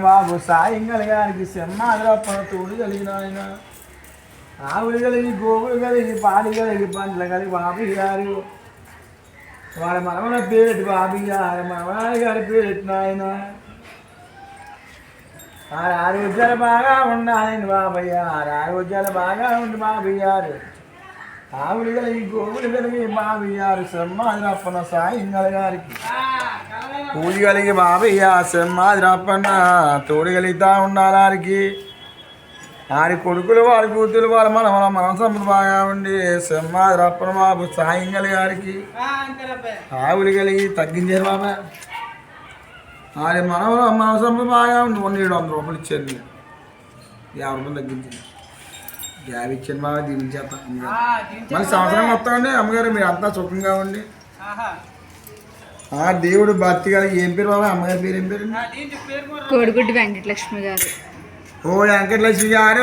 బాబు సాయం గారికి సింహాద్రప్పన తోడు కలిగిన ఆయన. ఆవులు కలిగి గోవులు కలిగి పాడి కలిగి పండ్లు కలిగి బాబు గారు. వాళ్ళ మనమల పేరెట్టు బాబు గారు మనవరాలి గారి పేరెట్టిన ఆయన ఆరు ఆరోగ్యాలు బాగా ఉండాలని బాబయ్య. ఆరు ఆరోగ్యాలు బాగా ఉండి బాబయ్యారు ఆవులు కలిగి గోవులు కలిగి బాబయ్యారు సింహాద్రప్పన సాయం గారికి పూజ కలిగి బాబయ్య సింహాది రప్పన్న తోడు కలిగితా ఉండాలారికి. ఆరి కొడుకులు వారి కూతురు వాళ్ళ మన మన మనసంపద బాగా ఉండి సింహాది రప్పన బాబు సాయం కలిగారికి. ఆవులు కలిగి తగ్గించారు బాబా. ఆరి మనవలు మనసంపద బాగా ఉండి కొన్ని ఏడు వందల రూపాయలు ఇచ్చారు. యాభై రూపాయలు తగ్గించింది యాభై ఇచ్చాను బాబా దీని చేత మళ్ళీ సంవత్సరం మొత్తం అండి అమ్మగారు మీరు అంతా సుఖంగా ఉండి. ఆ దేవుడు భక్తి కలిగి ఏం పేరు బాబా? అమ్మగారి పేరు ఏం పేరు? కోడిగుడ్డి వెంకటలక్ష్మి గారు. ఓ వెంకటలక్ష్మి గారు.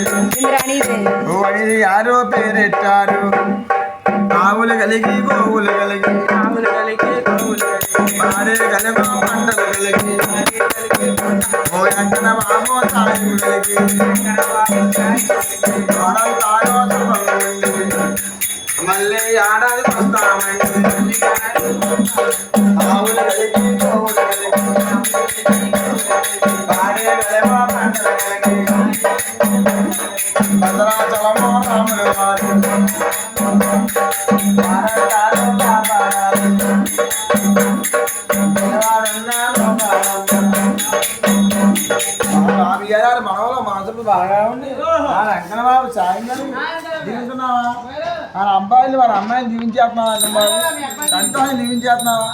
అనేది యారో పేరెట్టారు. ఆవులు కలిగి గోవులు కలిగి. ఆవులు కలిగి గోవులు కలిగి. భార్య కలిగి పంటలు కలిగి. ఓ ఎంకన బాబో తాయి కలిగి తాయో తపండి. మళ్ళీ ఏడాది వస్తామండి ఆవులు కలిగి గోవులు కలిగి. బాబు గారు మనవలో మనసులు బాగా ఉంది. ఆ వెంకన్న బాబు సాయం దీవిస్తున్నావా వాళ్ళ అబ్బాయిలు వాళ్ళ అమ్మాయిని దీవించేస్తున్నావా వెంకన్న బాబు? సంతోషం దీవించేస్తున్నావా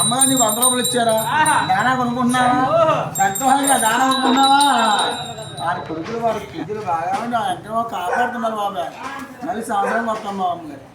అమ్మాయి నీకు వంద రూపాయలు ఇచ్చారా? దానా కొనుక్కుంటున్నావా? సంతోషంగా దానా కొనుక్కున్నావా వారి కొడుకులు వారి కూతురు బాగా ఉండి ఆ వెంకన్న బాబు కాపాడుతున్నారు బాబాయ్ మళ్ళీ సంవత్సరం మొత్తం బాబు. గారు